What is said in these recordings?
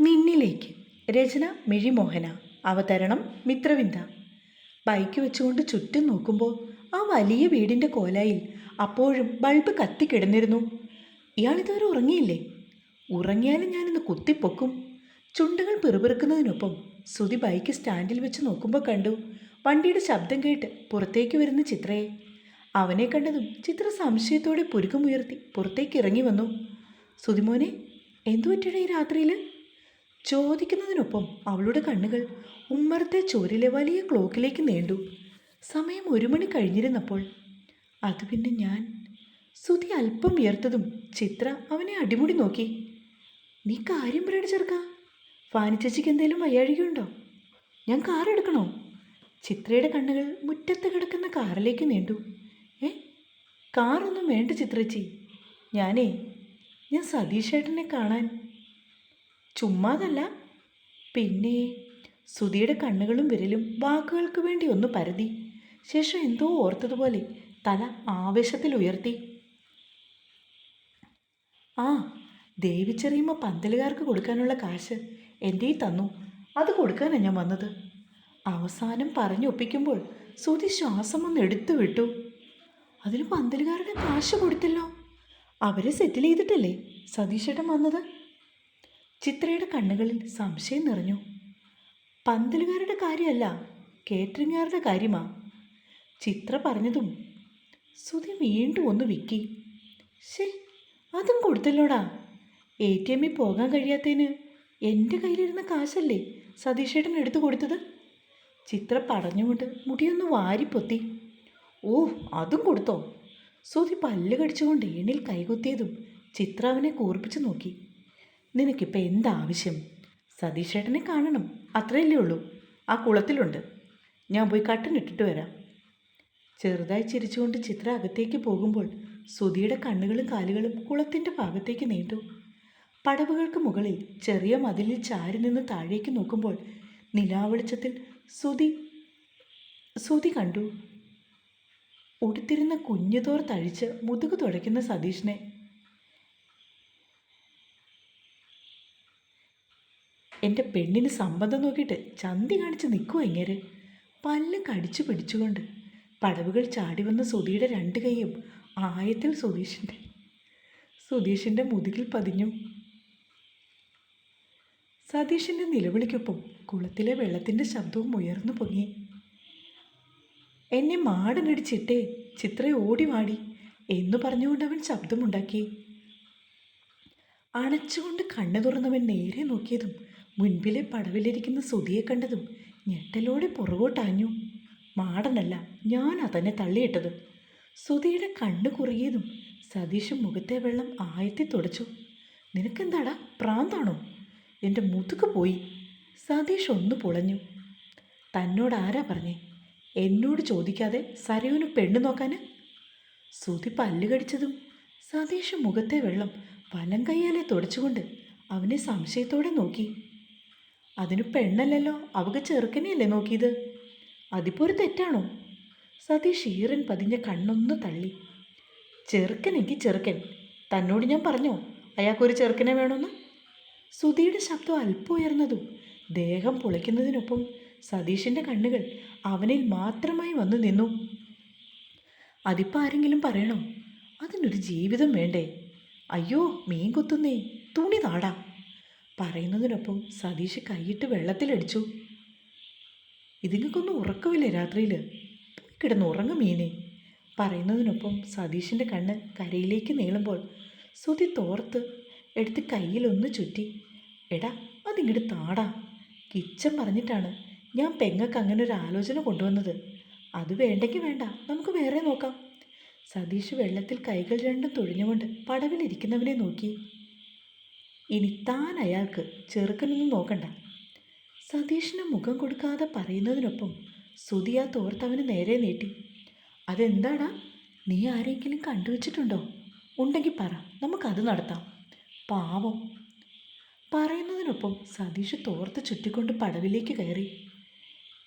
മിന്നിലേക്ക് രചന മിഴിമോഹന. അവതരണം മിത്രവിന്ദ. ബൈക്ക് വെച്ചുകൊണ്ട് ചുറ്റും നോക്കുമ്പോൾ ആ വലിയ വീടിന്റെ കോലായിൽ അപ്പോഴും ബൾബ് കത്തിക്കിടന്നിരുന്നു ഇയാൾ ഇതുവരെ ഉറങ്ങിയില്ലേ? ഉറങ്ങിയാലും ഞാനിന്ന് കുത്തിപ്പൊക്കും. ചുണ്ടുകൾ പിറുപിറുക്കുന്നതിനൊപ്പം ശ്രുതി ബൈക്ക് സ്റ്റാൻഡിൽ വെച്ച് നോക്കുമ്പോൾ കണ്ടു. വണ്ടിയുടെ ശബ്ദം കേട്ട് പുറത്തേക്ക് വരുന്ന ചിത്രയെ. അവനെ കണ്ടതും ചിത്ര സംശയത്തോടെ പുരുക്കമുയർത്തി പുറത്തേക്ക് ഇറങ്ങി വന്നു. സുതിമോനെ എന്തു പറ്റിയുടെ ഈ രാത്രിയിൽ ചോദിക്കുന്നതിനൊപ്പം അവളുടെ കണ്ണുകൾ ഉമ്മറത്തെ ചോരിലെ വലിയ ക്ലോക്കിലേക്ക് നീണ്ടു. സമയം ഒരു മണി കഴിഞ്ഞിരുന്നപ്പോൾ അത് പിന്നെ ഞാൻ. സുതി അല്പം ഉയർത്തതും ചിത്ര അവനെ അടിമുടി നോക്കി. നീ കാര്യം പറയണ ചെറുക്ക. ഫാനി ചേച്ചിക്ക് എന്തേലും വയ്യാഴികയുണ്ടോ? ഞാൻ കാർ എടുക്കണോ? ചിത്രയുടെ കണ്ണുകൾ മുറ്റത്ത് കിടക്കുന്ന കാറിലേക്ക് നീണ്ടു. ഏ? കാറൊന്നും വേണ്ട ചിത്രച്ചി. ഞാനേ ഞാൻ സതീഷേട്ടനെ കാണാൻ ചുമ്മാതല്ല. പിന്നെ സുധിയുടെ കണ്ണുകളും വിരലും വാക്കുകൾക്ക് വേണ്ടി ഒന്ന് പരതി. ശേഷം എന്തോ ഓർത്തതുപോലെ തല ആവേശത്തിൽ ഉയർത്തി. ആ ദേവിച്ചെറിയുമ്പോൾ പന്തലുകാർക്ക് കൊടുക്കാനുള്ള കാശ് എന്റെ ഈ തന്നു. അത് കൊടുക്കാനാണ് ഞാൻ വന്നത്. അവസാനം പറഞ്ഞൊപ്പിക്കുമ്പോൾ സുധി ശ്വാസം ഒന്ന് എടുത്തു വിട്ടു. അതിന് പന്തലുകാരുടെ കാശ് കൊടുത്തല്ലോ. അവരെ സെറ്റിൽ ചെയ്തിട്ടല്ലേ സതീശേട്ടൻ വന്നത്? ചിത്രയുടെ കണ്ണുകളിൽ സംശയം നിറഞ്ഞു. പന്തലുകാരുടെ കാര്യമല്ല കേറ്ററിംഗുകാരുടെ കാര്യമാ. ചിത്ര പറഞ്ഞതും സുധി വീണ്ടും ഒന്ന് വിക്കി. ശേ അതും കൊടുത്തല്ലോടാ. എ ടി എമ്മിൽ പോകാൻ കഴിയാത്തതിന് എന്റെ കയ്യിലിരുന്ന കാശല്ലേ സതീഷേട്ടൻ എടുത്തു കൊടുത്തത്? ചിത്ര പറഞ്ഞുകൊണ്ട് മുടിയൊന്ന് വാരിപ്പൊത്തി. ഓ അതും കൊടുത്തോ? സുധി പല്ല് കടിച്ചുകൊണ്ട് ഏണിൽ കൈകുത്തിയതും ചിത്ര അവനെ കൂർപ്പിച്ചു നോക്കി. നിനക്കിപ്പോൾ എന്താവശ്യം? സതീഷേട്ടനെ കാണണം. അത്രയല്ലേ ഉള്ളൂ. ആ കുളത്തിലുണ്ട്. ഞാൻ പോയി കട്ടനിട്ടിട്ട് വരാം. ചെറുതായി ചിരിച്ചുകൊണ്ട് ചിത്ര അകത്തേക്ക് പോകുമ്പോൾ സുധിയുടെ കണ്ണുകളും കാലുകളും കുളത്തിന്റെ ഭാഗത്തേക്ക് നീണ്ടു. പടവുകൾക്ക് മുകളിൽ ചെറിയ മതിലിൽ ചാരി നിന്ന് താഴേക്ക് നോക്കുമ്പോൾ നിലാവെളിച്ചത്തിൽ സുധി സുധി കണ്ടു. ഉടുത്തിരുന്ന കുഞ്ഞുതോർ തഴിച്ച് മുതുകു തുടയ്ക്കുന്ന സതീഷിനെ എന്റെ പെണ്ണിന് സംബന്ധം നോക്കിയിട്ട് ചന്തി കാണിച്ച് നിൽക്കുമോ ഇങ്ങനെ പല്ല് കടിച്ചു പിടിച്ചുകൊണ്ട് പടവുകൾ ചാടി വന്ന സുധിയുടെ രണ്ട് കൈയും ആയത്തിൽ സുധീഷിന്റെ സുധീഷിന്റെ മുതുകിൽ പതിഞ്ഞു സതീഷിന്റെ നിലവിളിക്കൊപ്പം കുളത്തിലെ വെള്ളത്തിന്റെ ശബ്ദവും ഉയർന്നു പൊങ്ങി. എന്നെ മാടനടിച്ചിട്ടേ ചിത്ര ഓടി വാടി എന്നു പറഞ്ഞുകൊണ്ട് അവൻ ശബ്ദമുണ്ടാക്കി. അണച്ചുകൊണ്ട് കണ്ണു തുറന്നവൻ നേരെ നോക്കിയതും മുൻപിലെ പടവിലിരിക്കുന്ന സുധിയെ കണ്ടതും ഞെട്ടലോടെ പുറകോട്ടാഞ്ഞു മാടനല്ല ഞാനാ തന്നെ തള്ളിയിട്ടത്. സുധിയുടെ കണ്ണ് കുറുകിയതും സതീഷ് മുഖത്തെ വെള്ളം ആയത്തി തുടച്ചു. നിനക്കെന്താടാ പ്രാന്താണോ? എന്റെ മുതുക്ക് പോയി. സതീഷ് ഒന്ന് പൊളഞ്ഞു. തന്നോട് ആരാ പറഞ്ഞേ? എന്നോട് ചോദിക്കാതെ സരയുന് പെണ്ണു നോക്കാന്? സുധി പല്ലുകടിച്ചതും സതീഷ് മുഖത്തെ വെള്ളം വലം കയ്യാലെ തുടച്ചുകൊണ്ട് അവനെ സംശയത്തോടെ നോക്കി. അതിന് പെണ്ണല്ലല്ലോ. അവക്ക് ചെറുക്കനെയല്ലേ നോക്കിയത്? അതിപ്പോൾ ഒരു തെറ്റാണോ? സതീഷ് ഈറൻ പതിഞ്ഞ കണ്ണൊന്ന് തള്ളി. ചെറുക്കനെങ്കിൽ ചെറുക്കൻ. തന്നോട് ഞാൻ പറഞ്ഞോ അയാൾക്കൊരു ചെറുക്കനെ വേണമെന്ന് സുധിയുടെ ശബ്ദം അല്പം ഉയർന്നതും ദേഹം പൊളിക്കുന്നതിനൊപ്പം സതീഷിന്റെ കണ്ണുകൾ അവനിൽ മാത്രമായി വന്നു നിന്നു. അതിപ്പോൾ ആരെങ്കിലും പറയണോ? അതിനൊരു ജീവിതം വേണ്ടേ? അയ്യോ മീൻ കൊത്തുന്നേ തുണി താടാ. പറയുന്നതിനൊപ്പം സതീഷ് കൈയിട്ട് വെള്ളത്തിലടിച്ചു. ഇതിങ്ങൾക്കൊന്നും ഉറക്കമില്ലേ രാത്രിയിൽ കിടന്ന് ഉറങ്ങും മീനെ. പറയുന്നതിനൊപ്പം സതീഷിന്റെ കണ്ണ് കരയിലേക്ക് നീളുമ്പോൾ സുതി തോർത്ത് എടുത്ത് കയ്യിലൊന്ന് ചുറ്റി. എടാ അതിങ്ങോട്ട് താടാ. കിച്ചൻ പറഞ്ഞിട്ടാണ് ഞാൻ പെങ്ങൾക്ക് അങ്ങനെ ഒരു ആലോചന കൊണ്ടുവന്നത്. അത് വേണ്ടെങ്കിൽ വേണ്ട നമുക്ക് വേറെ നോക്കാം. സതീഷ് വെള്ളത്തിൽ കൈകൾ രണ്ടും തൊഴിഞ്ഞുകൊണ്ട് പടവിലിരിക്കുന്നവനെ നോക്കി. ഇനി താൻ അയാൾക്ക് ചെറുക്കനൊന്നും നോക്കണ്ട. സതീഷിന് മുഖം കൊടുക്കാതെ പറയുന്നതിനൊപ്പം സുതി ആ തോർത്തവന് നേരെ നീട്ടി. അതെന്താടാ? നീ ആരെങ്കിലും കണ്ടുവച്ചിട്ടുണ്ടോ? ഉണ്ടെങ്കിൽ പറ നമുക്കത് നടത്താം. പാവം. പറയുന്നതിനൊപ്പം സതീഷ് തോർത്ത് ചുറ്റിക്കൊണ്ട് പടവിലേക്ക് കയറി.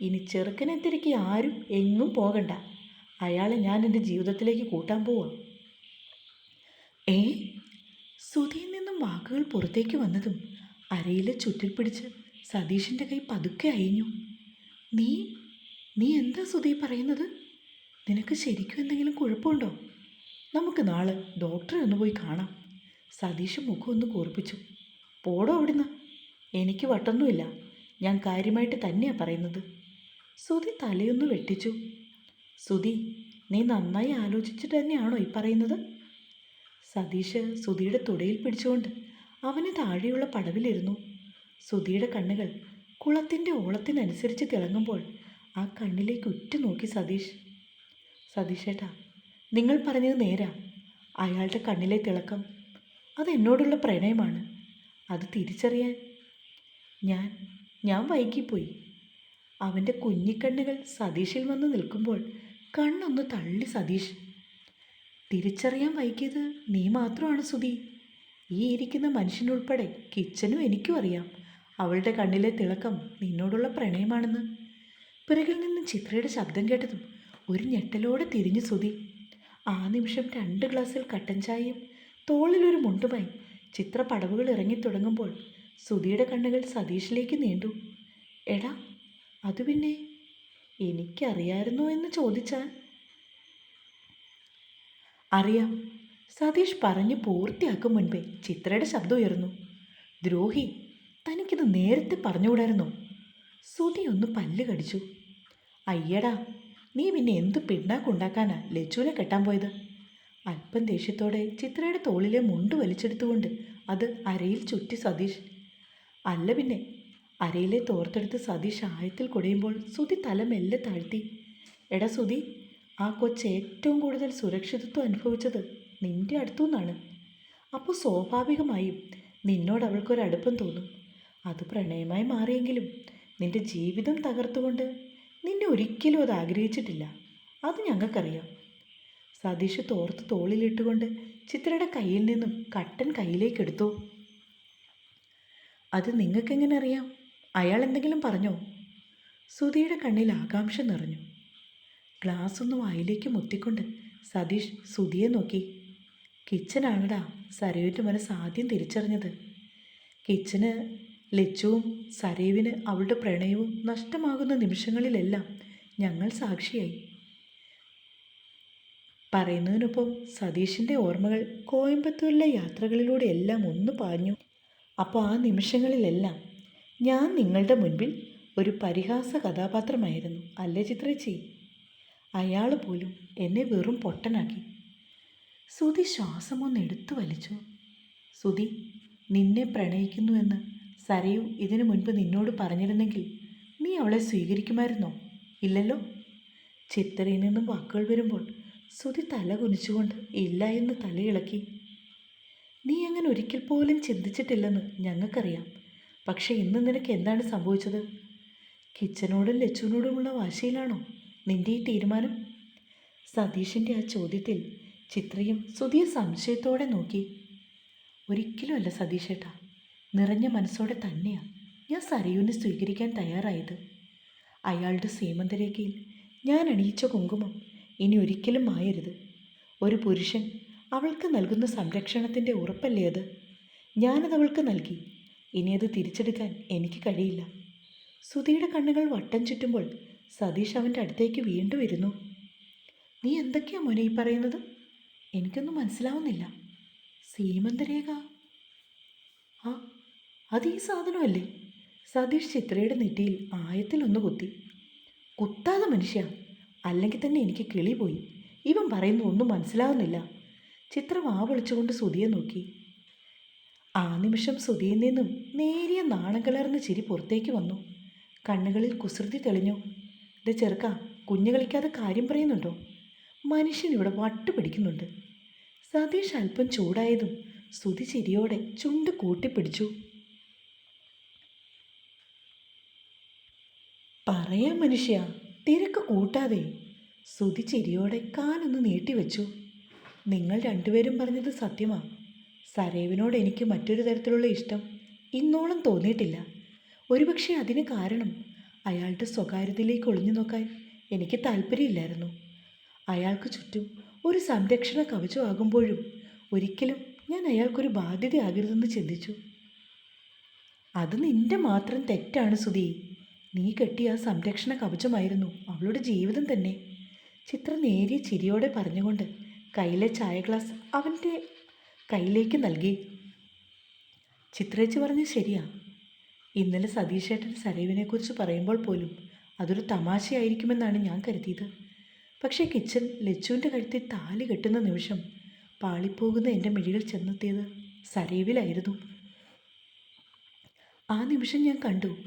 ഇനി ചെറുക്കനെ തിരക്കി ആരും എങ്ങും പോകണ്ട. അയാളെ ഞാൻ എന്റെ ജീവിതത്തിലേക്ക് കൂട്ടാൻ പോവാം. ഏ? സുധിയിൽ നിന്നും വാക്കുകൾ പുറത്തേക്ക് വന്നതും അരയിലെ ചുറ്റിൽ പിടിച്ച് സതീഷിന്റെ കൈ പതുക്കെ അയഞ്ഞു. നീ നീ എന്താ സുധി പറയുന്നത്? നിനക്ക് ശരിക്കും എന്തെങ്കിലും കുഴപ്പമുണ്ടോ? നമുക്ക് നാളെ ഡോക്ടറെ ഒന്ന് പോയി കാണാം. സതീഷ് മുഖം ഒന്ന് കൂർപ്പിച്ചു. പോടോ അവിടുന്ന്. എനിക്ക് വട്ടൊന്നുമില്ല. ഞാൻ കാര്യമായിട്ട് തന്നെയാണ് പറയുന്നത്. സുധി തലയൊന്ന് വെട്ടിച്ചു. സുധി നീ നന്നായി ആലോചിച്ചിട്ട് തന്നെയാണോ ഈ പറയുന്നത്? സതീഷ് സുധിയുടെ തുടയിൽ പിടിച്ചുകൊണ്ട് അവന് താഴെയുള്ള പടവിലിരുന്നു. സുധിയുടെ കണ്ണുകൾ കുളത്തിന്റെ ഓളത്തിനനുസരിച്ച് തിളങ്ങുമ്പോൾ ആ കണ്ണിലേക്ക് ഉറ്റുനോക്കി സതീഷ്. സതീഷേട്ടാ നിങ്ങൾ പറഞ്ഞത് നേരാ. അയാളുടെ കണ്ണിലെ തിളക്കം അത് എന്നോടുള്ള പ്രണയമാണ്. അത് തിരിച്ചറിയാൻ ഞാൻ ഞാൻ വൈകിപ്പോയി. അവന്റെ കുഞ്ഞിക്കണ്ണുകൾ സതീഷിൽ വന്ന് നിൽക്കുമ്പോൾ കണ്ണൊന്ന് തള്ളി സതീഷ്. തിരിച്ചറിയാൻ വൈകിയത് നീ മാത്രമാണ് സുധി. ഈ ഇരിക്കുന്ന മനുഷ്യനുൾപ്പെടെ കിച്ചനും എനിക്കും അറിയാം. അവളുടെ കണ്ണിലെ തിളക്കം നിന്നോടുള്ള പ്രണയമാണെന്ന്. പിറകിൽ നിന്ന് ചിത്രയുടെ ശബ്ദം കേട്ടതും ഒരു ഞെട്ടലോടെ തിരിഞ്ഞു സുധി. ആ നിമിഷം രണ്ട് ഗ്ലാസ്സിൽ കട്ടൻ ചായയും തോളിലൊരു മുണ്ടുമായി ചിത്ര പടവുകൾ ഇറങ്ങിത്തുടങ്ങുമ്പോൾ സുധിയുടെ കണ്ണുകൾ സതീഷിലേക്ക് നീണ്ടു. എടാ അതു പിന്നെ എനിക്കറിയായിരുന്നോ എന്ന് ചോദിച്ചാൽ അറിയാം. സതീഷ് പറഞ്ഞ് പൂർത്തിയാക്കും മുൻപേ ചിത്രയുടെ ശബ്ദം ഉയർന്നു. ദ്രോഹി തനിക്കിത് നേരത്തെ പറഞ്ഞുകൂടായിരുന്നോ? സുധി ഒന്ന് പല്ല് കടിച്ചു. അയ്യടാ നീ പിന്നെ എന്ത് പിണ്ണാക്കുണ്ടാക്കാനാ ലച്ചുവിനെ കെട്ടാൻ പോയത്? അല്പം ദേഷ്യത്തോടെ ചിത്രയുടെ തോളിലെ മുണ്ട് വലിച്ചെടുത്തുകൊണ്ട് അത് അരയിൽ ചുറ്റി സതീഷ്. അല്ല പിന്നെ അരയിലെ തോർത്തെടുത്ത് സതീഷ് ആയത്തിൽ കുടയുമ്പോൾ സുധി തല മെല്ലെ താഴ്ത്തി. എടാ സുധി ആ കൊച്ച് ഏറ്റവും കൂടുതൽ സുരക്ഷിതത്വം അനുഭവിച്ചത് നിന്റെ അടുത്തുനിന്നാണ്. അപ്പോൾ സ്വാഭാവികമായും നിന്നോട് അവൾക്കൊരു അടുപ്പം തോന്നും. അത് പ്രണയമായി മാറിയെങ്കിലും നിന്റെ ജീവിതം തകർത്തുകൊണ്ട് നിന്നെ ഒരിക്കലും അത് ആഗ്രഹിച്ചിട്ടില്ല. അത് ഞങ്ങൾക്കറിയാം. സതീഷ് തോർത്ത് തോളിലിട്ടുകൊണ്ട് ചിത്രയുടെ കയ്യിൽ നിന്നും കട്ടൻ കയ്യിലേക്കെടുത്തു അത് നിങ്ങൾക്കെങ്ങനെ അറിയാം? അയാൾ എന്തെങ്കിലും പറഞ്ഞോ? സുധിയുടെ കണ്ണിൽ ആകാംക്ഷ നിറഞ്ഞു. ഗ്ലാസ് ഒന്ന് വായിലേക്ക് മുത്തിക്കൊണ്ട് സതീഷ് സുധിയെ നോക്കി. കിച്ചനാണടാ സരയുവിന്റെ മനസ്സ് ആദ്യം തിരിച്ചറിഞ്ഞത്. കിച്ചന് ലച്ചുവും സരയുവിന് അവളുടെ പ്രണയവും നഷ്ടമാകുന്ന നിമിഷങ്ങളിലെല്ലാം ഞങ്ങൾ സാക്ഷിയായി. പറയുന്നതിനൊപ്പം സതീഷിന്റെ ഓർമ്മകൾ കോയമ്പത്തൂരിലെ യാത്രകളിലൂടെ എല്ലാം ഒന്ന് പാഞ്ഞു. അപ്പോൾ ആ നിമിഷങ്ങളിലെല്ലാം ഞാൻ നിങ്ങളുടെ മുൻപിൽ ഒരു പരിഹാസ കഥാപാത്രമായിരുന്നു അല്ലേ ചിത്രേച്ചി? അയാൾ പോലും എന്നെ വെറും പൊട്ടനാക്കി. സുതി ശ്വാസമൊന്ന് എടുത്തു വലിച്ചു. സുതി നിന്നെ പ്രണയിക്കുന്നുവെന്ന് സരയു ഇതിനു മുൻപ് നിന്നോട് പറഞ്ഞിരുന്നെങ്കിൽ നീ അവളെ സ്വീകരിക്കുമായിരുന്നോ? ഇല്ലല്ലോ? ചിത്രയിൽ നിന്നും വാക്കുകൾ വരുമ്പോൾ സുതി തല കുനിച്ചുകൊണ്ട് ഇല്ല എന്ന് തലയിളക്കി. നീ അങ്ങനെ ഒരിക്കൽ പോലും ചിന്തിച്ചിട്ടില്ലെന്ന് ഞങ്ങൾക്കറിയാം. പക്ഷേ ഇന്ന് നിനക്ക് എന്താണ് സംഭവിച്ചത്? കിച്ചനോടും ലച്ചുവിനോടുമുള്ള വാശിയിലാണോ? നിന്റെ ഈ തീരുമാനം? സതീഷിന്റെ ആ ചോദ്യത്തിൽ ചിത്രയും സുധിയെ സംശയത്തോടെ നോക്കി. ഒരിക്കലും അല്ല സതീഷേട്ടാ നിറഞ്ഞ മനസ്സോടെ തന്നെയാണ് ഞാൻ സരയുവിനെ സ്വീകരിക്കാൻ തയ്യാറായത്. അയാളുടെ സീമന്തരേഖയിൽ ഞാൻ അണിയിച്ച കുങ്കുമം ഇനി ഒരിക്കലും മായരുത്. ഒരു പുരുഷൻ അവൾക്ക് നൽകുന്ന സംരക്ഷണത്തിന്റെ ഉറപ്പല്ലേ അത്? ഞാനത് അവൾക്ക് നൽകി ഇനി അത് തിരിച്ചെടുക്കാൻ എനിക്ക് കഴിയില്ല. സുധിയുടെ കണ്ണുകൾ വട്ടം ചുറ്റുമ്പോൾ സതീഷ് അവന്റെ അടുത്തേക്ക് വീണ്ടും ഇരുന്നു. നീ എന്തൊക്കെയാ മോനെ ഈ പറയുന്നത്? എനിക്കൊന്നും മനസ്സിലാവുന്നില്ല. സീമന്തരേഖ. ആ അത് ഈ സാധനമല്ലേ? സതീഷ് ചിത്രയുടെ നെറ്റിയിൽ ആയത്തിലൊന്ന് കുത്തി. കുത്താതെ മനുഷ്യ. അല്ലെങ്കിൽ തന്നെ എനിക്ക് കിളി പോയി. ഇവൻ പറയുന്ന ഒന്നും മനസ്സിലാവുന്നില്ല. ചിത്ര വാ വിളിച്ചുകൊണ്ട് സുധിയെ നോക്കി. ആ നിമിഷം സുധിയിൽ നിന്നും നേരിയ നാണം കലർന്ന ചിരി പുറത്തേക്ക് വന്നു. കണ്ണുകളിൽ കുസൃതി തെളിഞ്ഞു. ഇത് ചെറുക്ക കുഞ്ഞു കളിക്കാതെ കാര്യം പറയുന്നുണ്ടോ? മനുഷ്യൻ ഇവിടെ വട്ട് പിടിക്കുന്നുണ്ട്. സതീഷ് അല്പം ചൂടായതും സ്തുതി ചിരിയോടെ ചുണ്ട് കൂട്ടിപ്പിടിച്ചു പറയാം മനുഷ്യ തിരക്ക് കൂട്ടാതെ സ്തുതി ചിരിയോടെ കാലൊന്ന് നീട്ടിവെച്ചു നിങ്ങൾ രണ്ടുപേരും പറഞ്ഞത് സത്യമാ. സരേവിനോട് എനിക്ക് മറ്റൊരു തരത്തിലുള്ള ഇഷ്ടം ഇന്നോളം തോന്നിയിട്ടില്ല. ഒരുപക്ഷെ അതിന് കാരണം അയാളുടെ സ്വകാര്യതയിലേക്ക് ഒളിഞ്ഞു നോക്കാൻ എനിക്ക് താല്പര്യമില്ലായിരുന്നു. അയാൾക്ക് ചുറ്റും ഒരു സംരക്ഷണ കവചമാകുമ്പോഴും ഒരിക്കലും ഞാൻ അയാൾക്കൊരു ബാധ്യതയാകരുതെന്ന് ചിന്തിച്ചു. അത് നിന്റെ മാത്രം തെറ്റാണ് സുധി. നീ കെട്ടിയ ആ സംരക്ഷണ കവചമായിരുന്നു അവളുടെ ജീവിതം തന്നെ ചിത്ര നേരിയ ചിരിയോടെ പറഞ്ഞുകൊണ്ട് കയ്യിലെ ചായ ഗ്ലാസ് അവന്റെ കയ്യിലേക്ക് നൽകി. ചിത്രേച്ചി പറഞ്ഞ ശരിയാ. ഇന്നലെ സതീഷേട്ടൻ സരയുവിനെക്കുറിച്ച് പറയുമ്പോൾ പോലും അതൊരു തമാശയായിരിക്കുമെന്നാണ് ഞാൻ കരുതിയത്. പക്ഷേ കിച്ചൻ ലച്ചുവിന്റെ കഴുത്തിൽ താലി കെട്ടുന്ന നിമിഷം പാളിപ്പോകുന്ന എന്റെ മിഴികൾ ചെന്നെത്തിയത് സരയുവിലായിരുന്നു ആ നിമിഷം ഞാൻ കണ്ടു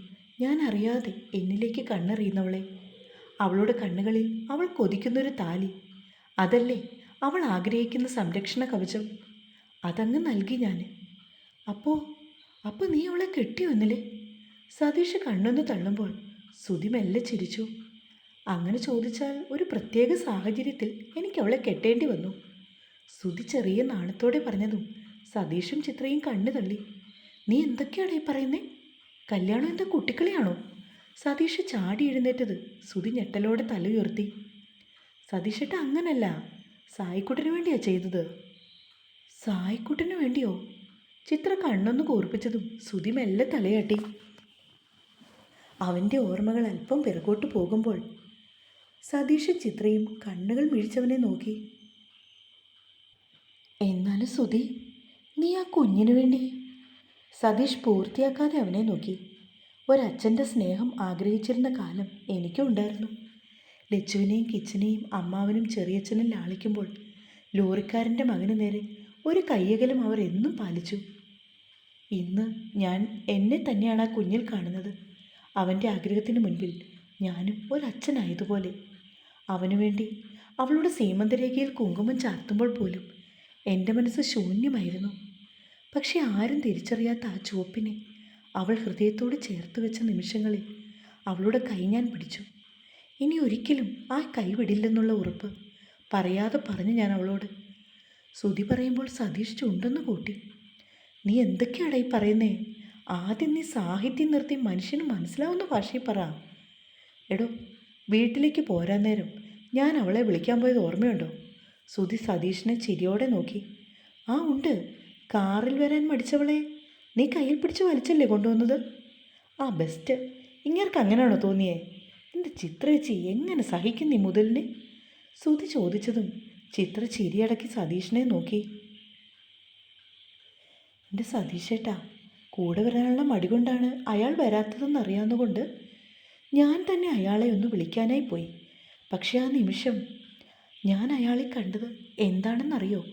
ഞാൻ അറിയാതെ എന്നിലേക്ക് കണ്ണെറിയുന്നവളെ. അവളുടെ കണ്ണുകളിൽ അവൾ കൊതിക്കുന്നൊരു താലി. അതല്ലേ അവൾ ആഗ്രഹിക്കുന്ന സംരക്ഷണ കവചം? അതങ്ങ് നൽകി ഞാൻ. അപ്പോൾ അപ്പോൾ നീ അവളെ കെട്ടിയോ ഇന്നലെ? സതീഷ് കണ്ണൊന്ന് തള്ളുമ്പോൾ സുതി മെല്ലെ ചിരിച്ചു. അങ്ങനെ ചോദിച്ചാൽ ഒരു പ്രത്യേക സാഹചര്യത്തിൽ എനിക്ക് അവളെ കെട്ടേണ്ടി വന്നു. സുതി ചെറിയ നാണത്തോടെ പറഞ്ഞതും സതീഷും ചിത്രയും കണ്ണു തള്ളി. നീ എന്തൊക്കെയാണ് ഈ പറയുന്നേ? കല്യാണം എന്താ കുട്ടിക്കളിയാണോ? സതീഷ് ചാടി എഴുന്നേറ്റത് സുതി ഞെട്ടലോടെ തല ഉയർത്തി. സതീഷേട്ട അങ്ങനല്ല. സായിക്കുട്ടന് വേണ്ടിയാ ചെയ്തത്. സായിക്കുട്ടന് വേണ്ടിയോ? ചിത്ര കണ്ണൊന്ന് കൂർപ്പിച്ചതും സുതി മെല്ലെ തലയാട്ടി. അവന്റെ ഓർമ്മകൾ അല്പം പിറകോട്ട് പോകുമ്പോൾ സതീഷ് ചിത്രയും കണ്ണുകൾ മിഴിച്ചവനെ നോക്കി. എന്നാലും സുധി നീ ആ കുഞ്ഞിനു വേണ്ടി സതീഷ് പൂർത്തിയാക്കാതെ അവനെ നോക്കി. ഒരച്ഛന്റെ സ്നേഹം ആഗ്രഹിച്ചിരുന്ന കാലം എനിക്കും ഉണ്ടായിരുന്നു. ലച്ചുവിനെയും കിച്ചനെയും അമ്മാവനും ചെറിയച്ഛനും ലാളിക്കുമ്പോൾ ലോറിക്കാരന്റെ മകന് നേരെ ഒരു കയ്യകലം അവർ എന്നും പാലിച്ചു. ഇന്ന് ഞാൻ എന്നെ തന്നെയാണ് ആ കുഞ്ഞിൽ കാണുന്നത്. അവന്റെ ആഗ്രഹത്തിന് മുൻപിൽ ഞാനും ഒരച്ഛനായതുപോലെ. അവനു വേണ്ടി അവളുടെ സീമന്തരേഖയിൽ കുങ്കുമം ചാർത്തുമ്പോൾ പോലും എന്റെ മനസ്സ് ശൂന്യമായിരുന്നു. പക്ഷെ ആരും തിരിച്ചറിയാത്ത ആ ചുവപ്പിനെ അവൾ ഹൃദയത്തോട് ചേർത്ത് വെച്ച നിമിഷങ്ങളിൽ അവളുടെ കൈ ഞാൻ പിടിച്ചു. ഇനി ഒരിക്കലും ആ കൈ വിടില്ലെന്നുള്ള ഉറപ്പ് പറയാതെ പറഞ്ഞു ഞാൻ അവളോട്. ശ്രുതി പറയുമ്പോൾ സതീഷ് ചുണ്ടെന്ന് കൂട്ടി. നീ എന്തൊക്കെയാടാ ഈ പറയുന്നേ? ആദ്യം നീ സാഹിത്യം നിർത്തി മനുഷ്യന് മനസ്സിലാവുന്ന ഭാഷയിൽ പറ. എടോ വീട്ടിലേക്ക് പോരാൻ നേരം ഞാൻ അവളെ വിളിക്കാൻ പോയത് ഓർമ്മയുണ്ടോ? സുധി സതീഷിനെ ചിരിയോടെ നോക്കി. ആ ഉണ്ട്. കാറിൽ വരാൻ മടിച്ചവളെ നീ കയ്യിൽ പിടിച്ച് വലിച്ചല്ലേ കൊണ്ടുവന്നത്? ആ ബെസ്റ്റ്. ഇങ്ങേർക്ക് അങ്ങനെയാണോ തോന്നിയേ? എന്റെ ചിത്രച്ചി എങ്ങനെ സഹിക്കും നീ മുതലിനെ? സുധി ചോദിച്ചതും ചിത്ര ചിരിയടക്കി സതീഷിനെ നോക്കി. എന്റെ സതീഷേട്ടാ കൂടെ വരാനുള്ള മടി കൊണ്ടാണ് അയാൾ വരാത്തതെന്ന് അറിയാവുന്നതുകൊണ്ട് ഞാൻ തന്നെ അയാളെ ഒന്ന് വിളിക്കാനായി പോയി. പക്ഷേ ആ നിമിഷം ഞാൻ അയാളെ കണ്ടത് എന്താണെന്നറിയോ?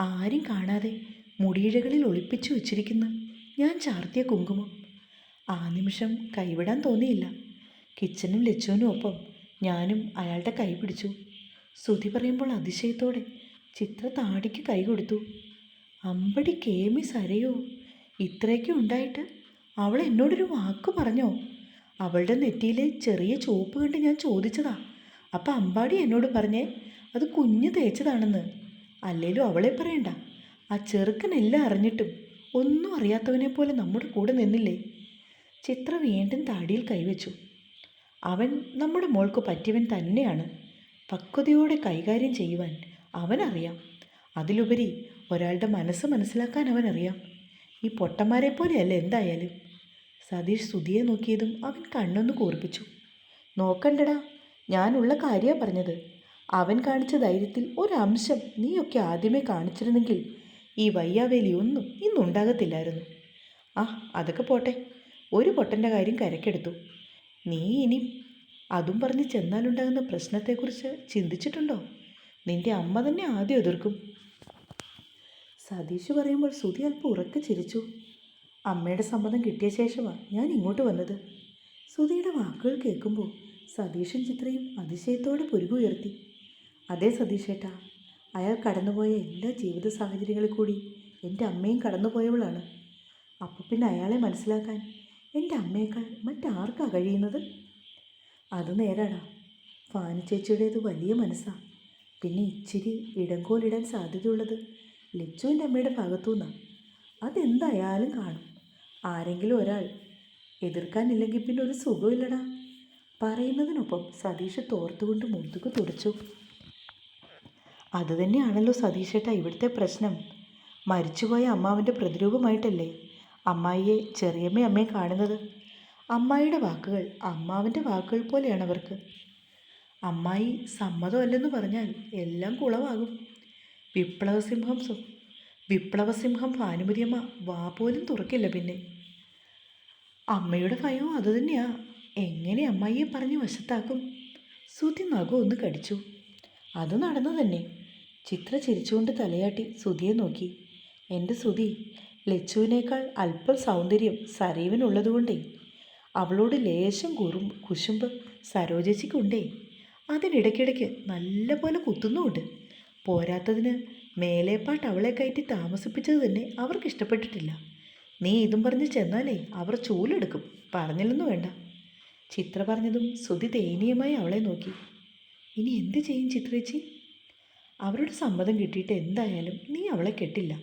ആരും കാണാതെ മുടിയിഴകളിൽ ഒളിപ്പിച്ചു വച്ചിരിക്കുന്ന. ഞാൻ ചാർത്തിയ കുങ്കുമം. ആ നിമിഷം കൈവിടാൻ തോന്നിയില്ല. കിച്ചനും ലച്ചുവിനും ഒപ്പം ഞാനും അയാളുടെ കൈ പിടിച്ചു. ശ്രുതി പറയുമ്പോൾ അതിശയത്തോടെ ചിത്ര താടിക്ക് കൈ കൊടുത്തു അമ്പടി കേമി സരയോ ഇത്രയൊക്കെ ഉണ്ടായിട്ട് അവൾ എന്നോടൊരു വാക്ക് പറഞ്ഞോ? അവളുടെ നെറ്റിയിലെ ചെറിയ ചുവപ്പ് കണ്ട് ഞാൻ ചോദിച്ചതാ. അപ്പം അമ്പാടി എന്നോട് പറഞ്ഞേ അത് കുഞ്ഞ് തേച്ചതാണെന്ന്. അല്ലേലും അവളെ പറയണ്ട. ആ ചെറുക്കനെല്ലാം അറിഞ്ഞിട്ടും ഒന്നും അറിയാത്തവനെ പോലെ നമ്മുടെ കൂടെ നിന്നില്ലേ? ചിത്ര വീണ്ടും താടിയിൽ കൈവച്ചു. അവൻ നമ്മുടെ മോൾക്ക് പറ്റിയവൻ തന്നെയാണ്. പക്വതയോടെ കൈകാര്യം ചെയ്യുവാൻ അവനറിയാം. അതിലുപരി ഒരാളുടെ മനസ്സ് മനസ്സിലാക്കാൻ അവനറിയാം. ഈ പൊട്ടന്മാരെ പോലെയല്ല എന്തായാലും. സതീഷ് സുധിയെ നോക്കിയതും അവൻ കണ്ണൊന്ന് കൂർപ്പിച്ചു. നോക്കണ്ടടാ ഞാനുള്ള കാര്യമാണ് പറഞ്ഞത്. അവൻ കാണിച്ച ധൈര്യത്തിൽ ഒരംശം നീയൊക്കെ ആദ്യമേ കാണിച്ചിരുന്നെങ്കിൽ ഈ വയ്യാവേലി ഒന്നും ഇന്നുണ്ടാകത്തില്ലായിരുന്നു. ആ അതൊക്കെ പോട്ടെ. ഒരു പൊട്ടന്റെ കാര്യം കരക്കെടുത്തു നീ ഇനി അതും പറഞ്ഞ് ചെന്നാലുണ്ടാകുന്ന പ്രശ്നത്തെക്കുറിച്ച് ചിന്തിച്ചിട്ടുണ്ടോ? നിന്റെ അമ്മ തന്നെ ആദ്യം എതിർക്കും. സതീഷ് പറയുമ്പോൾ സുധി അല്പം ഉറക്കെ ചിരിച്ചു. അമ്മയുടെ സമ്മതം കിട്ടിയ ശേഷമാണ് ഞാൻ ഇങ്ങോട്ട് വന്നത്. സുധിയുടെ വാക്കുകൾ കേൾക്കുമ്പോൾ സതീഷും ചിത്രയും അതിശയത്തോടെ പുരുകുയർത്തി. അതേ സതീഷേട്ടാ അയാൾ കടന്നുപോയ എല്ലാ ജീവിത സാഹചര്യങ്ങളിൽ കൂടി എന്റെ അമ്മയും കടന്നുപോയവളാണ്. അപ്പോൾ പിന്നെ അയാളെ മനസ്സിലാക്കാൻ എന്റെ അമ്മയേക്കാൾ മറ്റാർക്കാ കഴിയുന്നത്? അത് നേരാടാ. ഫാനു ചേച്ചിയുടേത് വലിയ മനസ്സാണ് പിന്നെ ഇച്ചിരി ഇടങ്കോലിടാൻ സാധ്യതയുള്ളത് ലച്ചുവിന്റെ അമ്മയുടെ ഭാഗത്തു നിന്നാണ് അതെന്തായാലും കാണും. ആരെങ്കിലും ഒരാൾ എതിർക്കാനില്ലെങ്കിൽ പിന്നെ ഒരു സുഖമില്ലടാ. പറയുന്നതിനൊപ്പം സതീഷ് തോർത്തുകൊണ്ട് മുതുകു തുടച്ചു. അതുതന്നെയാണല്ലോ സതീഷേട്ട ഇവിടുത്തെ പ്രശ്നം. മരിച്ചുപോയ അമ്മാവന്റെ പ്രതിരൂപമായിട്ടല്ലേ അമ്മായിയെ ചെറിയമ്മ അമ്മയെ കാണുന്നത്? അമ്മായിയുടെ വാക്കുകൾ അമ്മാവിന്റെ വാക്കുകൾ പോലെയാണ് അവർക്ക് അമ്മായി സമ്മതമല്ലെന്ന് പറഞ്ഞാൽ എല്ലാം കുളമാകും. വിപ്ലവസിംഹം വിപ്ലവസിംഹം ഭാനുമതിയമ്മ വാ പോലും തുറക്കില്ല പിന്നെ. അമ്മയുടെ ഭയവും അതുതന്നെയാ എങ്ങനെ അമ്മായിയെ പറഞ്ഞ് വശത്താക്കും? സുധി നഖം ഒന്ന് കടിച്ചു. അത് നടന്നു തന്നെ. ചിത്ര ചിരിച്ചുകൊണ്ട് തലയാട്ടി സുധിയെ നോക്കി. എന്റെ സുധി ലച്ചുവിനേക്കാൾ അല്പം സൗന്ദര്യം സരീവിനുള്ളതുകൊണ്ടേ അവളോട് ലേശം കുറും കുശുമ്പ് സരോജച്ചിക്കുണ്ടേ. അതിനിടയ്ക്കിടയ്ക്ക് നല്ല പോലെ കുത്തുന്നുമുണ്ട്. പോരാത്തതിന് മേലേപ്പാട്ട് അവളെ കയറ്റി താമസിപ്പിച്ചത് തന്നെ അവർക്ക് ഇഷ്ടപ്പെട്ടിട്ടില്ല. നീ ഇതും പറഞ്ഞ് ചെന്നാലേ അവർ ചൂലെടുക്കും. പറഞ്ഞില്ലെന്ന് വേണ്ട. ചിത്ര പറഞ്ഞതും സുധി ദയനീയമായി അവളെ നോക്കി. ഇനി എന്ത് ചെയ്യും ചിത്രേച്ചി? അവരുടെ സമ്മതം കിട്ടിയിട്ട് എന്തായാലും നീ അവളെ കെട്ടില്ല.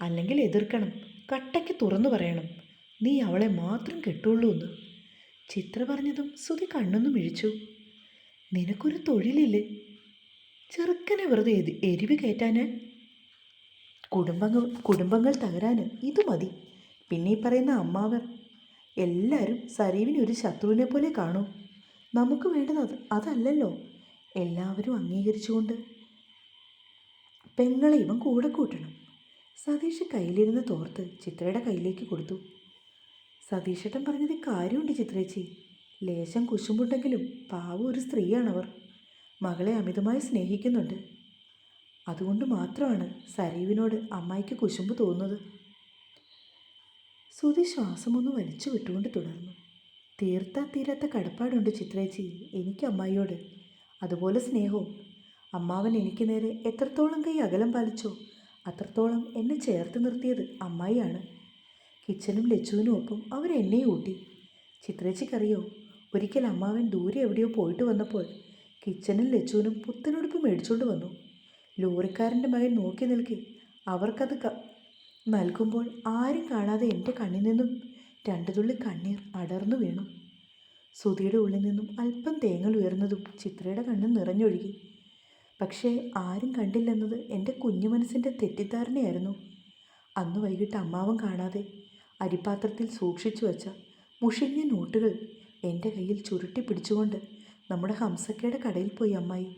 അല്ലെങ്കിൽ എതിർക്കണം. കട്ടയ്ക്ക് തുറന്നു പറയണം. നീ അവളെ മാത്രം കെട്ടുള്ളൂ എന്ന്. ചിത്ര പറഞ്ഞതും സുധി കണ്ണൊന്നും ഇഴിച്ചു നിനക്കൊരു തൊഴിലില്ലേ? ചെറുക്കനെ വെറുതെ എരി എരിവ് കയറ്റാന് കുടുംബങ്ങൾ കുടുംബങ്ങൾ തകരാന് ഇത് മതി. പിന്നെ ഈ പറയുന്ന അമ്മാവർ എല്ലാവരും സരീവിനെ ഒരു ശത്രുവിനെ പോലെ കാണൂ. നമുക്ക് വേണ്ടത് അത് അതല്ലല്ലോ. എല്ലാവരും അംഗീകരിച്ചുകൊണ്ട് പെങ്ങളെ ഇവൻ കൂടെ കൂട്ടണം. സതീഷ് കയ്യിലിരുന്ന് തോർത്ത് ചിത്രയുടെ കയ്യിലേക്ക് കൊടുത്തു. സതീഷേട്ടൻ പറഞ്ഞത് കാര്യമുണ്ട് ചിത്രേച്ചി. ലേശം കുശുമ്പുണ്ടെങ്കിലും പാവ ഒരു സ്ത്രീയാണവർ. മകളെ അമിതമായി സ്നേഹിക്കുന്നുണ്ട്. അതുകൊണ്ട് മാത്രമാണ് സരീവിനോട് അമ്മായിക്ക് കുശുമ്പ് തോന്നുന്നത്. സുധി ശ്വാസമൊന്ന് വലിച്ചു വിട്ടുകൊണ്ട് തുടർന്നു. തീർത്താ തീരാത്ത കടപ്പാടുണ്ട് ചിത്രേച്ചി. എനിക്ക് അമ്മായിയോട് അതുപോലെ സ്നേഹവും. അമ്മാവൻ എനിക്ക് നേരെ എത്രത്തോളം കൈ അകലം പാലിച്ചോ അത്രത്തോളം എന്നെ ചേർത്ത് നിർത്തിയത് അമ്മായിയാണ്. കിച്ചനും ലച്ചുവിനും ഒപ്പം അവർ അവരെന്നെ ഊട്ടി. ചിത്രേച്ചിക്കറിയോ ഒരിക്കൽ അമ്മാവൻ ദൂരെ എവിടെയോ പോയിട്ട് വന്നപ്പോൾ കിച്ചനും ലച്ചുവിനും പുത്തനുടുപ്പ് മേടിച്ചുകൊണ്ട് വന്നു. ലോറിക്കാരന്റെ മകൻ നോക്കി നിൽക്കെ. അവർക്കത് നൽകുമ്പോൾ ആരും കാണാതെ എന്റെ കണ്ണിൽ നിന്നും രണ്ടു തുള്ളി കണ്ണീർ അടർന്നു വീണു. സുധിയുടെ ഉള്ളിൽ നിന്നും അല്പം തേങ്ങൽ ഉയർന്നതും ചിത്രയുടെ കണ്ണ് നിറഞ്ഞൊഴുകി. പക്ഷേ ആരും കണ്ടില്ലെന്നത് എന്റെ കുഞ്ഞു മനസ്സിന്റെ തെറ്റിദ്ധാരണയായിരുന്നു. അന്ന് വൈകിട്ട് അമ്മാവൻ കാണാതെ അരിപാത്രത്തിൽ സൂക്ഷിച്ചു വച്ച മുഷിഞ്ഞ നോട്ടുകൾ എന്റെ കയ്യിൽ ചുരുട്ടി പിടിച്ചുകൊണ്ട് നമ്മുടെ ഹംസക്കയുടെ കടയിൽ പോയി അമ്മായി.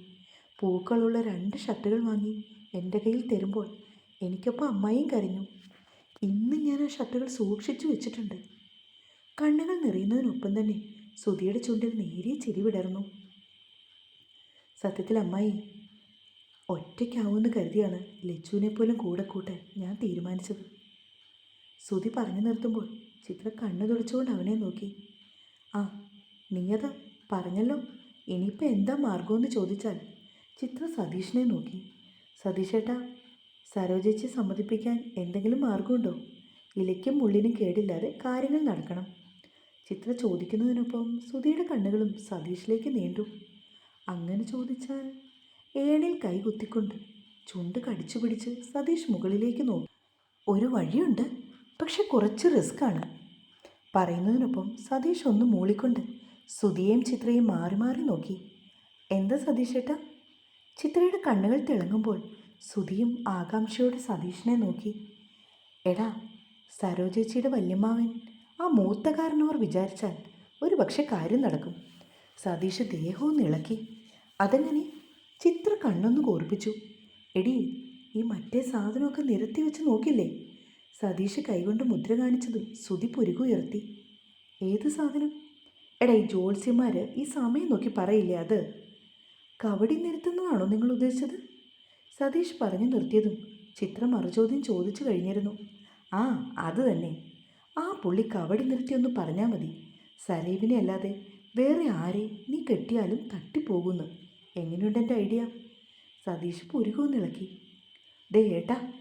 പൂക്കളുള്ള രണ്ട് ഷർട്ടുകൾ വാങ്ങി എന്റെ കയ്യിൽ തരുമ്പോൾ എനിക്കൊപ്പം അമ്മായിയും കരഞ്ഞു. ഇന്ന് ഞാൻ ആ ഷർട്ടുകൾ സൂക്ഷിച്ചു വെച്ചിട്ടുണ്ട്. കണ്ണുകൾ നിറയുന്നതിനൊപ്പം തന്നെ സുധിയുടെ ചുണ്ടിൽ നേരിയ ചിരി വിടർന്നു. സത്യത്തിൽ അമ്മായി ഒറ്റയ്ക്കാവുമെന്ന് കരുതിയാണ് ലച്ചുവിനെ പോലും കൂടെ കൂട്ടാൻ ഞാൻ തീരുമാനിച്ചത്. സുധി പറഞ്ഞു നിർത്തുമ്പോൾ ചിത്ര കണ്ണു തുടച്ചുകൊണ്ട് അവനെ നോക്കി. ആ നീയത് പറഞ്ഞല്ലോ. ഇനിയിപ്പോൾ എന്താ മാർഗമെന്ന് ചോദിച്ചാൽ ചിത്ര സതീഷിനെ നോക്കി. സതീഷേട്ടാ സരോജേച്ചി സമ്മതിപ്പിക്കാൻ എന്തെങ്കിലും മാർഗമുണ്ടോ ഇലയ്ക്കും മുള്ളിനും കേടില്ലാതെ കാര്യങ്ങൾ നടക്കണം. ചിത്ര ചോദിക്കുന്നതിനൊപ്പം സുധിയുടെ കണ്ണുകളും സതീഷിലേക്ക് നീണ്ടു. അങ്ങനെ ചോദിച്ചാൽ ഏണിൽ കൈകുത്തിക്കൊണ്ട് ചുണ്ട് കടിച്ചു പിടിച്ച് സതീഷ് മുകളിലേക്ക് നോക്കി. ഒരു വഴിയുണ്ട് പക്ഷെ കുറച്ച് റിസ്ക്കാണ്. പറയുന്നതിനൊപ്പം സതീഷ് ഒന്ന് മൂളിക്കൊണ്ട് സുധിയെയും ചിത്രയും മാറി മാറി നോക്കി. എന്താ സതീഷേട്ട? ചിത്രയുടെ കണ്ണുകൾ തിളങ്ങുമ്പോൾ സുധിയും ആകാംക്ഷയോടെ സതീഷിനെ നോക്കി. എടാ സരോജേച്ചിയുടെ വല്യമ്മാവൻ ആ മൂത്തകാരനവർ വിചാരിച്ചാൽ ഒരു പക്ഷെ കാര്യം നടക്കും സതീഷ് ദേഹവും ഇളക്കി അതെങ്ങനെ? ചിത്ര കണ്ണൊന്ന് കോർപ്പിച്ചു. എടി ഈ മറ്റേ സാധനമൊക്കെ നിരത്തി വെച്ച് നോക്കില്ലേ സതീഷ് കൈകൊണ്ട് മുദ്ര കാണിച്ചതും സുതി പുരുകുയർത്തി ഏത് സാധനം? എടാ ഈ ജോത്സ്യന്മാർ ഈ സമയം നോക്കി പറയില്ലേ അത്? കവടി നിരത്തുന്നതാണോ നിങ്ങൾ ഉദ്ദേശിച്ചത്? സതീഷ് പറഞ്ഞു നിർത്തിയതും ചിത്ര മറുചോദ്യം ചോദിച്ചു കഴിഞ്ഞിരുന്നു. ആ അത് തന്നെ. ആ പുള്ളി കവടി നിർത്തിയൊന്ന് പറഞ്ഞാൽ മതി. സരീബിനെ അല്ലാതെ വേറെ ആരെ നീ കെട്ടിയാലും തട്ടിപ്പോകുന്നു. എങ്ങനെയുണ്ട് എന്റെ ഐഡിയ? സതീഷ് പുരുകോന്നിളക്കി ദേ ഏട്ടാ.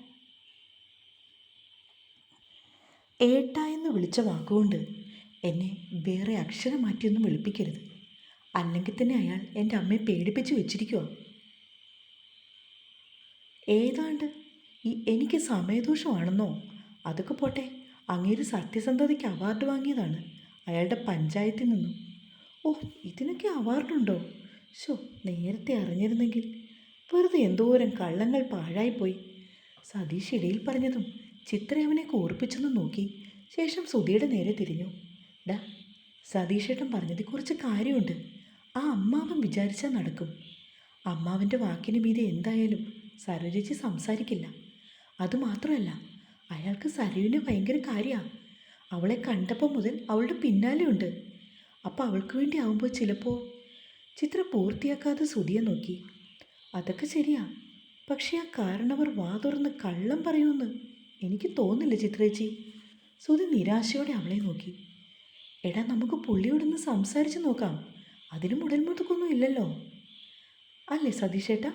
ഏട്ട എന്ന് വിളിച്ച വാക്കുകൊണ്ട് എന്നെ വേറെ അക്ഷരം മാറ്റിയൊന്നും വിളിപ്പിക്കരുത്. അല്ലെങ്കിൽ തന്നെ അയാൾ എന്റെ അമ്മയെ പേടിപ്പിച്ച് വെച്ചിരിക്കുമോ ഏതാണ്ട് ഈ എനിക്ക് സമയദോഷമാണെന്നോ? അതൊക്കെ പോട്ടെ. അങ്ങേര് സത്യസന്ധതയ്ക്ക് അവാർഡ് വാങ്ങിയതാണ് അയാളുടെ പഞ്ചായത്തിൽ നിന്നും. ഓ ഇതിനൊക്കെ അവാർഡുണ്ടോ? ഷോ നേരത്തെ അറിഞ്ഞിരുന്നെങ്കിൽ. വെറുതെ എന്തോരം കള്ളങ്ങൾ പാഴായിപ്പോയി. സതീഷ് ഇടയിൽ പറഞ്ഞതും ചിത്ര അവനെ കൂർപ്പിച്ചൊന്ന് നോക്കി ശേഷം സുധിയുടെ നേരെ തിരിഞ്ഞു. ഡാ സതീഷേട്ടൻ പറഞ്ഞതിൽ കുറച്ച് കാര്യമുണ്ട്. ആ അമ്മാവൻ വിചാരിച്ചാൽ നടക്കും. അമ്മാവന്റെ വാക്കിന് മീതെ എന്തായാലും സരചേച്ചി സംസാരിക്കില്ല. അതുമാത്രമല്ല അയാൾക്ക് സരുവിന് ഭയങ്കര കാര്യമാണ് അവളെ കണ്ടപ്പോൾ മുതൽ അവളുടെ പിന്നാലെ ഉണ്ട്. അപ്പോൾ അവൾക്ക് വേണ്ടി ആവുമ്പോൾ ചിലപ്പോൾ ചിത്രം പൂർത്തിയാക്കാതെ സുതിയെ നോക്കി. അതൊക്കെ ശരിയാ. പക്ഷേ ആ കാരണവർ വാ തുറന്ന് കള്ളം പറയുമെന്ന് എനിക്ക് തോന്നില്ല ചിത്രേച്ചി. സുതി നിരാശയോടെ അവളെ നോക്കി. എടാ നമുക്ക് പുള്ളിയോടൊന്ന് സംസാരിച്ച് നോക്കാം. അതിലും മുടൽമുതുക്കൊന്നും ഇല്ലല്ലോ. അല്ലേ സതീഷേട്ടാ?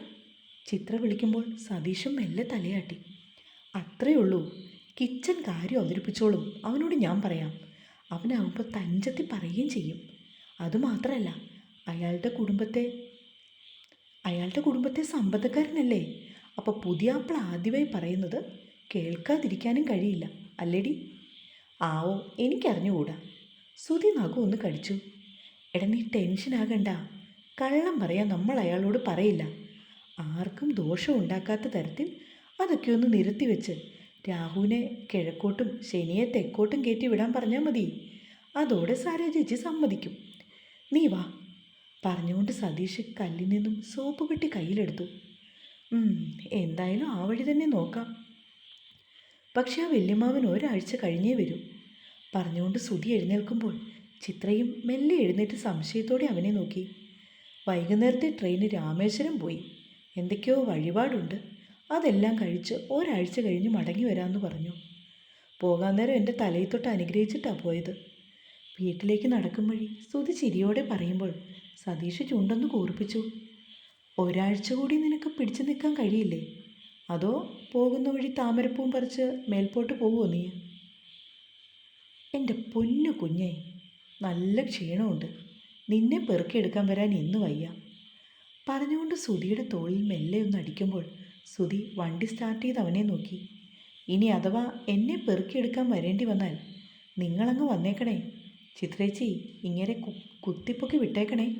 ചിത്ര വിളിക്കുമ്പോൾ സതീഷും മെല്ലെ തലയാട്ടി. അത്രയേ ഉള്ളൂ. കിച്ചൻ കാര്യം അവതരിപ്പിച്ചോളും. അവനോട് ഞാൻ പറയാം. അവനാവുമ്പോൾ തഞ്ചത്തി പറയുകയും ചെയ്യും. അതുമാത്രമല്ല അയാളുടെ കുടുംബത്തെ അയാളുടെ കുടുംബത്തെ സമ്പന്നക്കാരനല്ലേ അപ്പോൾ പുതിയ ആപ്പിൾ ആദ്യമായി പറയുന്നത് കേൾക്കാതിരിക്കാനും കഴിയില്ല. അല്ലേടി? ആവോ എനിക്കറിഞ്ഞുകൂടാ. സുതി നഖം ഒന്ന് കടിച്ചു. എടാ നീ ടെൻഷനാകണ്ട കള്ളം പറയാൻ നമ്മൾ അയാളോട് പറയില്ല. ആർക്കും ദോഷം ഉണ്ടാക്കാത്ത തരത്തിൽ അതൊക്കെ ഒന്ന് നിരത്തി വെച്ച് രാഹുവിനെ കിഴക്കോട്ടും ശനിയെ തെക്കോട്ടും കയറ്റി വിടാൻ പറഞ്ഞാൽ മതി. അതോടെ സാരാ ചേച്ചി സമ്മതിക്കും. നീ വാ. പറഞ്ഞുകൊണ്ട് സതീഷ് കല്ലിൽ നിന്നും സോപ്പ് കെട്ടി കയ്യിലെടുത്തു. "ഉം, എന്തായാലും ആ വഴി തന്നെ നോക്കാം. പക്ഷെ ആ വല്യമ്മാവൻ ഒരാഴ്ച കഴിഞ്ഞേ വരൂ. പറഞ്ഞുകൊണ്ട് സുധി എഴുന്നേൽക്കുമ്പോൾ ചിത്രയും മെല്ലെ എഴുന്നേറ്റ് സംശയത്തോടെ അവനെ നോക്കി. വൈകുന്നേരത്തെ ട്രെയിന് രാമേശ്വരം പോയി. എന്തൊക്കെയോ വഴിപാടുണ്ട്. അതെല്ലാം കഴിച്ച് ഒരാഴ്ച കഴിഞ്ഞ് മടങ്ങി വരാമെന്ന് പറഞ്ഞു. പോകാൻ നേരം എന്റെ തലയിൽ തൊട്ട് അനുഗ്രഹിച്ചിട്ടാണ് പോയത്. വീട്ടിലേക്ക് നടക്കും വഴി സ്തുതി ചിരിയോടെ പറയുമ്പോൾ സതീഷ് ചുണ്ടൊന്ന് കൂർപ്പിച്ചു. ഒരാഴ്ച കൂടി നിനക്ക് പിടിച്ചു നിൽക്കാൻ കഴിയില്ലേ? അതോ പോകുന്ന വഴി താമരപ്പൂവും പറിച്ച് മേൽപോട്ട് പോവുമോ നീ? എന്റെ പൊന്നു കുഞ്ഞെ നല്ല ക്ഷീണമുണ്ട്. നിന്നെ പെറുക്കിയെടുക്കാൻ വരാൻ ഇന്ന് വയ്യ. പറഞ്ഞുകൊണ്ട് സുധിയുടെ തോളിൽ മെല്ലെ ഒന്ന് അടിക്കുമ്പോൾ സുധി വണ്ടി സ്റ്റാർട്ട് ചെയ്ത് അവനെ നോക്കി. ഇനി അഥവാ എന്നെ പെറുക്കിയെടുക്കാൻ വരേണ്ടി വന്നാൽ നിങ്ങളങ്ങ് വന്നേക്കണേ. ചിത്രേച്ചി ഇങ്ങനെ കു കുത്തിപ്പൊക്കി വിട്ടേക്കണേ.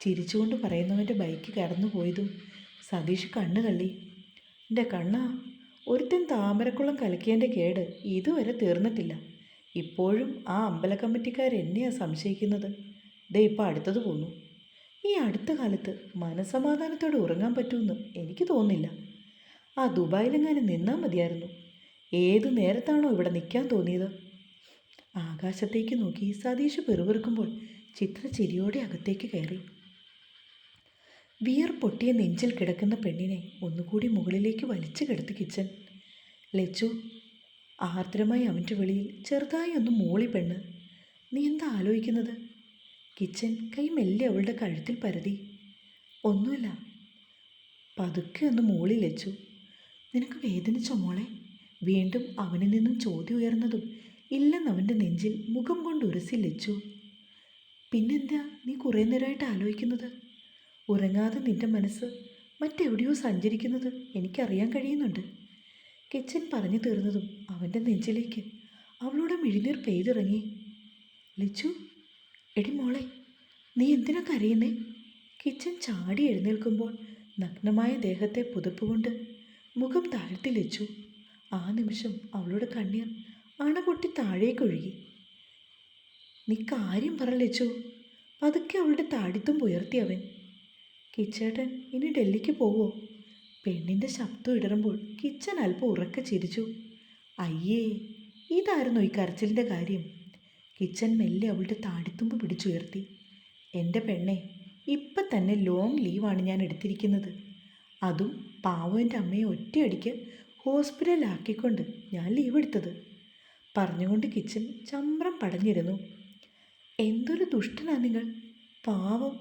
ചിരിച്ചുകൊണ്ട് പറയുന്നവന്റെ ബൈക്ക് കടന്നു പോയതും സതീഷ് കണ്ണു തള്ളി. എന്റെ കണ്ണാ ഒരുത്തൻ താമരക്കുളം കലക്കിയതിന്റെ കേട് ഇതുവരെ തീർന്നിട്ടില്ല. ഇപ്പോഴും ആ അമ്പല കമ്മിറ്റിക്കാരെന്നെയാണ് സംശയിക്കുന്നത്? ദേ ഇപ്പോൾ അടുത്തത് പോന്നു. ഈ അടുത്ത കാലത്ത് മനസമാധാനത്തോടെ ഉറങ്ങാൻ പറ്റുമെന്ന് എനിക്ക് തോന്നുന്നില്ല. ആ ദുബായിലെങ്ങാനും നിന്നാൽ മതിയായിരുന്നു. ഏത് നേരത്താണോ ഇവിടെ നിൽക്കാൻ തോന്നിയത്? ആകാശത്തേക്ക് നോക്കി സതീഷ് പെറുപെറുക്കുമ്പോൾ ചിത്ര ചിരിയോടെ അകത്തേക്ക് കയറി. വിയർ പൊട്ടിയ നെഞ്ചിൽ കിടക്കുന്ന പെണ്ണിനെ ഒന്നുകൂടി മുകളിലേക്ക് വലിച്ചു കിടത്തി കിച്ചൻ ലച്ചു ആർദ്രമായി അവന്റെ വെളിയിൽ ചെറുതായി ഒന്ന് മൂളി പെണ്ണ്. നീ എന്താ ആലോചിക്കുന്നത്? കിച്ചൻ കൈ മെല്ലെ അവളുടെ കഴുത്തിൽ പരതി. ഒന്നുമില്ല. പതുക്കെ ഒന്ന് മൂളി ലച്ചു. നിനക്ക് വേദനിച്ചോ മോളെ? വീണ്ടും അവനിൽ നിന്നും ചോദ്യം ഉയർന്നതും ഇല്ലെന്നവന്റെ നെഞ്ചിൽ മുഖം കൊണ്ട് ഉരസി ലച്ചു. പിന്നെന്താ നീ കുറേ നേരമായിട്ട് ആലോചിക്കുന്നത്? ഉറങ്ങാതെ നിന്റെ മനസ്സ് മറ്റെവിടെയോ സഞ്ചരിക്കുന്നത് എനിക്കറിയാൻ കഴിയുന്നുണ്ട്. കിച്ചൻ പറഞ്ഞു തീർന്നതും അവന്റെ നെഞ്ചിലേക്ക്. അവളുടെ മിഴിനീർ പെയ്തിറങ്ങി. ലിച്ചു എടി മോളെ നീ എന്തിനാ കരയുന്നേ? കിച്ചൻ ചാടി എഴുന്നേൽക്കുമ്പോൾ നഗ്നമായ ദേഹത്തെ പുതപ്പുകൊണ്ട് മുഖം താഴ്ത്തി ലിച്ചു. ആ നിമിഷം അവളുടെ കണ്ണീർ അണപൊട്ടി താഴേക്കൊഴുകി നീ കാര്യം പറ ലിച്ചു. പതുക്കെ അവളുടെ താടിത്തും ഉയർത്തി അവൻ. കിച്ചേട്ടൻ ഇനി ഡൽഹിക്ക് പോവോ? പെണ്ണിന്റെ ശബ്ദം ഇടറുമ്പോൾ കിച്ചൻ അല്പം ഉറക്കെ ചിരിച്ചു. അയ്യേ ഇതായിരുന്നു ഈ കരച്ചിലിന്റെ കാര്യം. കിച്ചൻ മെല്ലെ അവളുടെ താടിത്തുമ്പ് പിടിച്ചുയർത്തി. എന്റെ പെണ്ണെ ഇപ്പം തന്നെ ലോങ് ലീവാണ് ഞാൻ എടുത്തിരിക്കുന്നത്. അതും പാവന്റെ അമ്മയെ ഒറ്റയടിക്ക് ഹോസ്പിറ്റലിലാക്കിക്കൊണ്ട് ഞാൻ ലീവ് എടുത്തത്. പറഞ്ഞുകൊണ്ട് കിച്ചൻ ചമ്രം പടഞ്ഞിരുന്നു. എന്തൊരു ദുഷ്ടനാ നിങ്ങൾ. പാവം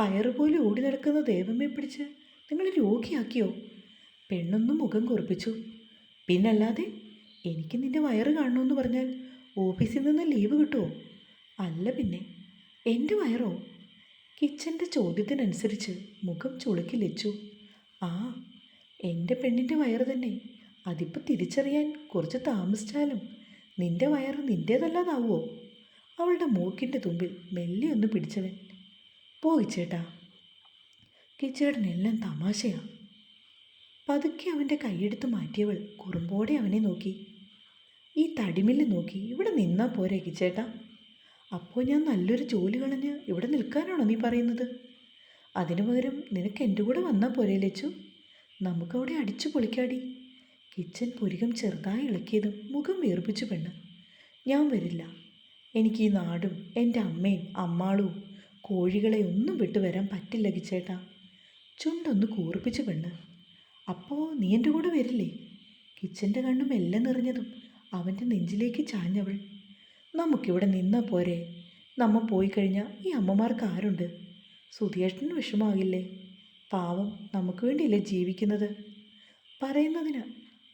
പയറുപോലെ ഓടി നടക്കുന്ന ദൈവമേ പിടിച്ച്. നിങ്ങൾ രോഗിയാക്കിയോ? പെണ്ണൊന്നും മുഖം കുറിപ്പിച്ചു. പിന്നല്ലാതെ എനിക്ക് നിന്റെ വയറ് കാണണമെന്ന് പറഞ്ഞാൽ ഓഫീസിൽ നിന്ന് ലീവ് കിട്ടുമോ അല്ല പിന്നെ എന്റെ വയറോ? കിച്ചന്റെ ചോദ്യത്തിനനുസരിച്ച് മുഖം ചുളുക്കി ലച്ചു. ആ എന്റെ പെണ്ണിന്റെ വയറ് തന്നെ. അതിപ്പോൾ തിരിച്ചറിയാൻ കുറച്ച് താമസിച്ചാലും നിന്റെ വയറ് നിന്റേതല്ലാതാവോ അവളുടെ മൂക്കിന്റെ തുമ്പിൽ മെല്ലെ ഒന്ന് പിടിച്ചവൻ. പോയി ചേട്ടാ. കിച്ചേട്ടനെല്ലാം തമാശയാണ് പതുക്കെ അവന്റെ കൈയെടുത്ത് മാറ്റിയവൾ കുറുമ്പോടെ അവനെ നോക്കി. ഈ തടിമില്ല് നോക്കി ഇവിടെ നിന്നാ പോരെ കിച്ചേട്ടാ. അപ്പോൾ ഞാൻ നല്ലൊരു ജോലി കളഞ്ഞ് ഇവിടെ നിൽക്കാനാണോ നീ പറയുന്നത്? അതിനു പകരം നിനക്ക് എന്റെ കൂടെ വന്നാൽ പോരെ ലച്ചു. നമുക്കവിടെ അടിച്ചു പൊളിക്കാടി. കിച്ചൻ പുരികം ചെറുതായി ഇളക്കിയതും മുഖം വീർപ്പിച്ചു പെണ്ണ്. ഞാൻ വരില്ല. എനിക്ക് ഈ നാടും എന്റെ അമ്മയും അമ്മാളും കോഴികളെ ഒന്നും വിട്ടു വരാൻ പറ്റില്ല കിച്ചേട്ടാ. ചുണ്ടൊന്ന് കൂർപ്പിച്ചു പെണ്ണ്. അപ്പോൾ നീ എന്റെ കൂടെ വരില്ലേ? കിച്ചന്റെ കണ്ണും എല്ലാം നിറഞ്ഞതും അവന്റെ നെഞ്ചിലേക്ക് ചാഞ്ഞവൾ. നമുക്കിവിടെ നിന്നാ പോരെ? നമ്മ പോയി കഴിഞ്ഞാൽ ഈ അമ്മമാർക്ക് ആരുണ്ട്? സുധിയേട്ടന് വിഷമാകില്ലേ പാവം നമുക്ക് വേണ്ടിയല്ലേ ജീവിക്കുന്നത്? പറയുന്നതിന്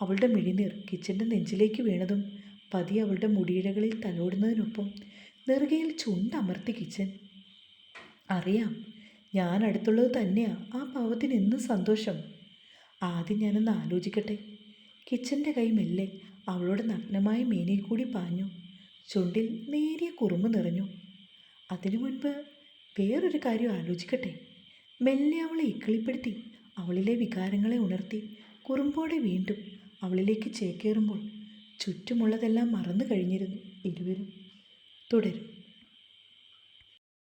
അവളുടെ മിഴിനീർ കിച്ചന്റെ നെഞ്ചിലേക്ക് വീണതും പതി അവളുടെ മുടിയിഴകളിൽ തലോടുന്നതിനൊപ്പം നെറുകയിൽ ചുണ്ടമർത്തി കിച്ചൻ. അറിയാം ഞാൻ അടുത്തുള്ളത് തന്നെയാ. ആ പാവത്തിന് എന്നും സന്തോഷം? ആദ്യം ഞാനൊന്ന് ആലോചിക്കട്ടെ. കിച്ചന്റെ കൈ മെല്ലെ അവളോട് നഗ്നമായ മേനിയിൽ കൂടി പാഞ്ഞു. ചുണ്ടിൽ നേരിയ കുറുമ്പ് നിറഞ്ഞു. അതിനു മുൻപ് വേറൊരു കാര്യം ആലോചിക്കട്ടെ. മെല്ലെ അവളെ ഇക്കിളിപ്പെടുത്തി അവളിലെ വികാരങ്ങളെ ഉണർത്തി കുറുമ്പോടെ വീണ്ടും അവളിലേക്ക് ചേക്കേറുമ്പോൾ ചുറ്റുമുള്ളതെല്ലാം മറന്നു കഴിഞ്ഞിരുന്നു ഇരുവരും. തുടരും.